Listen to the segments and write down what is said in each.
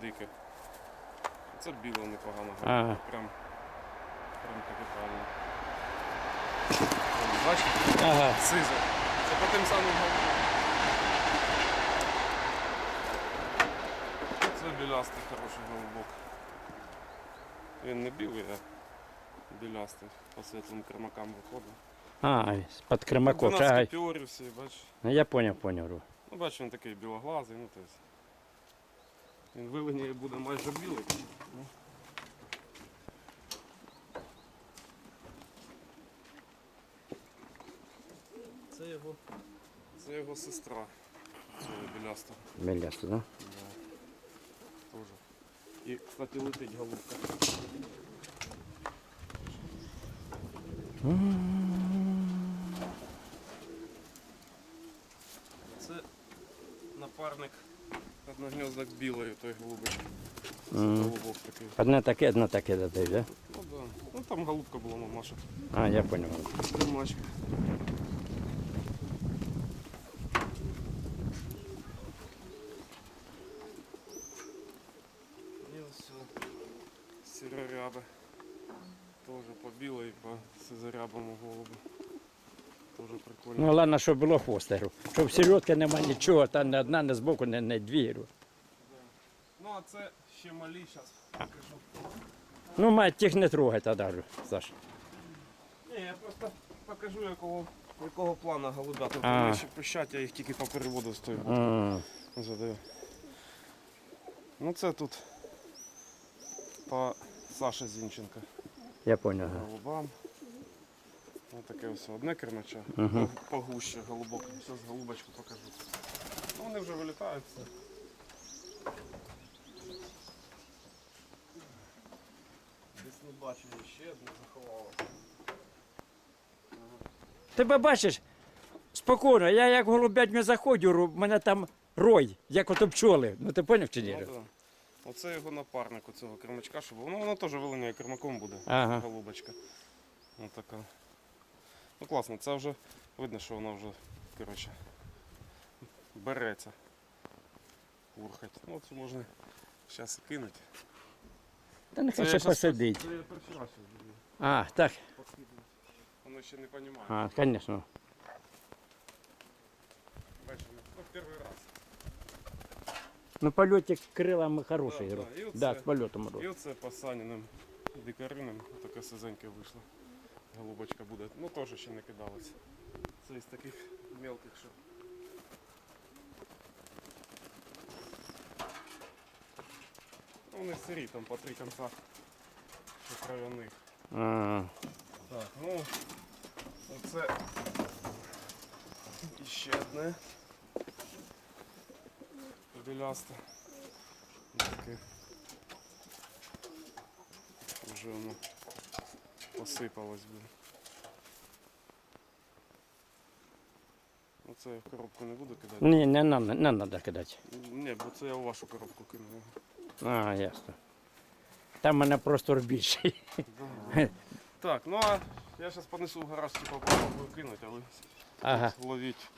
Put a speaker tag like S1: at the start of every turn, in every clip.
S1: дике. Це біло непогано.
S2: Ага.
S1: Прям, прям капітально. Бачите?
S2: Ага.
S1: Сизо. Це по тим самим голубам. Це білястий хороший голубок. Він не білий, а білястий. По світлим кримакам виходить.
S2: А, з-під кримаков.
S1: 12 піорів всі, бачиш.
S2: Ну, Я поняв, поняв.
S1: Ну, бачиш, він такий білоглазий, ну то есть. Він вилині буде майже білий. Це його. Це його сестра. Цього білястого.
S2: Мелясто, да?
S1: Да. Тоже. І, кстати, летить голубка. Це напарник одногнездок білої, той. Це
S2: Мгм.
S1: голубок такий.
S2: Одне таке, одне таке додаю, да?
S1: Ну да. Ну там голубка була мамаша.
S2: А, я поняв.
S1: Кримачка. І ось сіроряби. Тоже по білій, по сизорябому голубу. Тоже прикольно.
S2: Ну, головне, щоб було хвостеру. Щоб середки нема нічого, там не одна, не збоку, не, не дві. Ру.
S1: Ну а це ще малі, зараз покажу.
S2: Ну, мать тих не трогай тоді, Саш.
S1: Ні, я просто покажу якого, якого плану голубя. Тут
S2: А.
S1: вони ще пищать, я їх тільки по переводу з тої будки
S2: М,
S1: задаю. Ну це тут по Саші Зінченка.
S2: Я поняв. ага.
S1: Голубам. Ось таке ось одне кермача.
S2: Мгм.
S1: Погуще голубок. Зараз голубочку покажу. Ну, вони вже вилітають. Десь не бачу, ще одне заховалося.
S2: Тебе бачиш, спокійно, я як голубятню заходжу, ру, в мене там рой, як ото пчоли. Ну ти поняв чи ні?
S1: Ну, да. Оце його напарник у цього кермачка, щоб ну, воно теж вилиняє кермаком буде.
S2: Ага.
S1: Голубочка. Ось така. Ну класно, це вже видно, що вона вже коротше, береться. Урхать. Ну цю можна зараз і кинути.
S2: Та нехай
S1: я
S2: ще
S1: щас-
S2: посидить.
S1: Це я перший раз щас буду
S2: А, так.
S1: подкидувати. Воно ще не розуміє.
S2: А, звісно.
S1: Бачиш, ну перший раз.
S2: Ну, польотик крилами хороший.
S1: Да,
S2: Ру.
S1: да, і оце.
S2: Да, з польотом. Ру.
S1: І оце по Саніним дикаринам, таке сизеньке вийшло. Голубочка буде. Ну теж ще не кидалось. Це із таких мелких, що. Ну, вони сирі, там по три конца ще кров'яних. Так, ну оце іще одне. Білясте. Таке. Вже воно посипалось би. Оце я в коробку не буду кидати.
S2: ні, не нам, не треба кидати.
S1: Ні, бо це я у вашу коробку кину.
S2: А, ясно. Там в мене простор більший.
S1: Так, ну а я зараз понесу в гараж, типа попробую кинути, але
S2: Ага.
S1: ловіть,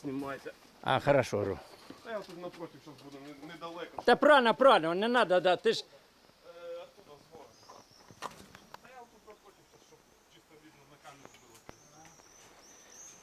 S1: знімайте.
S2: А, хорошо, Ру.
S1: Та я тут напротив зараз буду не- недалеко.
S2: Та правильно, правильно, не треба, да, ти ж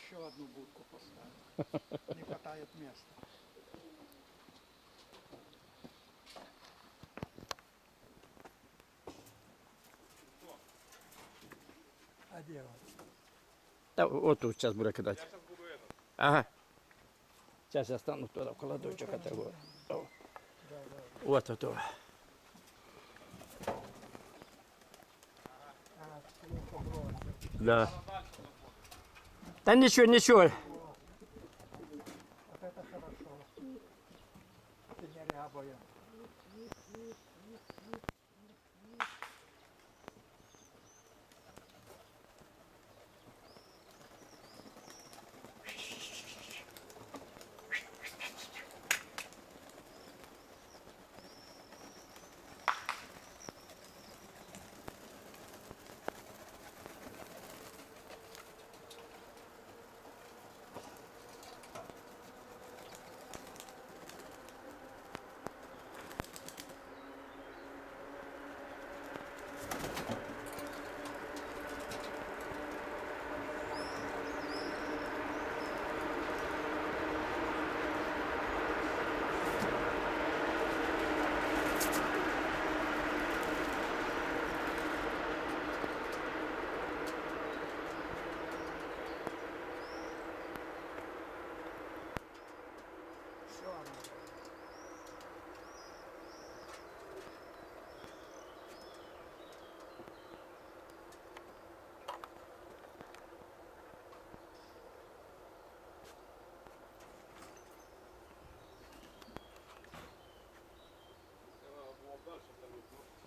S3: еще одну будку поставить. Не хватает места. А где он?
S2: Та отут зараз буде кидати.
S1: Я зараз буду это.
S2: Ага. Зараз я стану туди в кладочок. а того. О. От ото.
S3: А, плохо бросил.
S2: Да. Та нічого, нічого.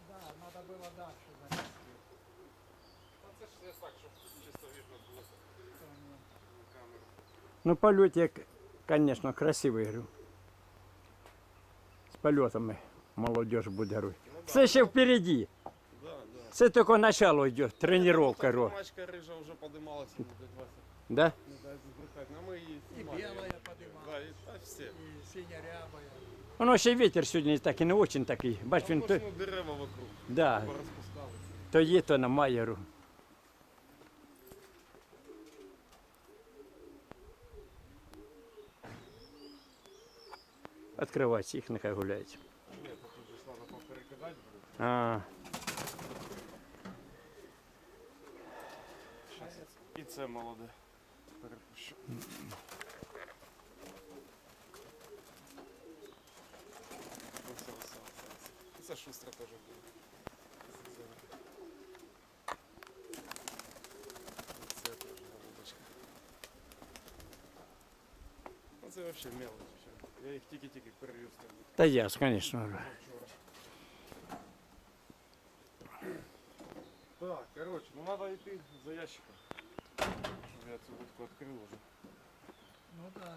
S3: Да, надо было дальше занести.
S1: Це ж я так, щоб чисто видно було камеру.
S2: Ну, польот, як, звісно, красивий. Говорю. З польотами молодіж буде. Говорю. Це ще впереді.
S1: Да, да.
S2: Це тільки начало йде, тренування. ро.
S1: Мачка рижа вже подималася, ну, дядь Вася.
S2: Да?
S1: Не дай збрехати, а ми її
S3: И
S1: знімали.
S3: белая
S1: Да,
S3: поднималась,
S1: і та всі.
S3: и синя-рябая.
S2: Воно ще вітер сьогодні такий не дуже такий. Бач, він то,
S1: дерева вокруг.
S2: да,
S1: Порозпускалися.
S2: то є, то немає. Говорю. Відкривайте їх, нехай гуляють.
S1: Ні, то тут же ж треба поперекидати буде.
S2: А,
S1: Щас. І це молоде. Перепущу. ось. Це шустро теж буде. Це теж голубочка. Ну це взагалі мелочь. вообще. Я їх тільки-тільки перевів з тобою.
S2: та я, звісно. говорю.
S1: Так, короче, ну надо йти за ящиком. Щоб я цю будку відкрив уже.
S3: Ну да.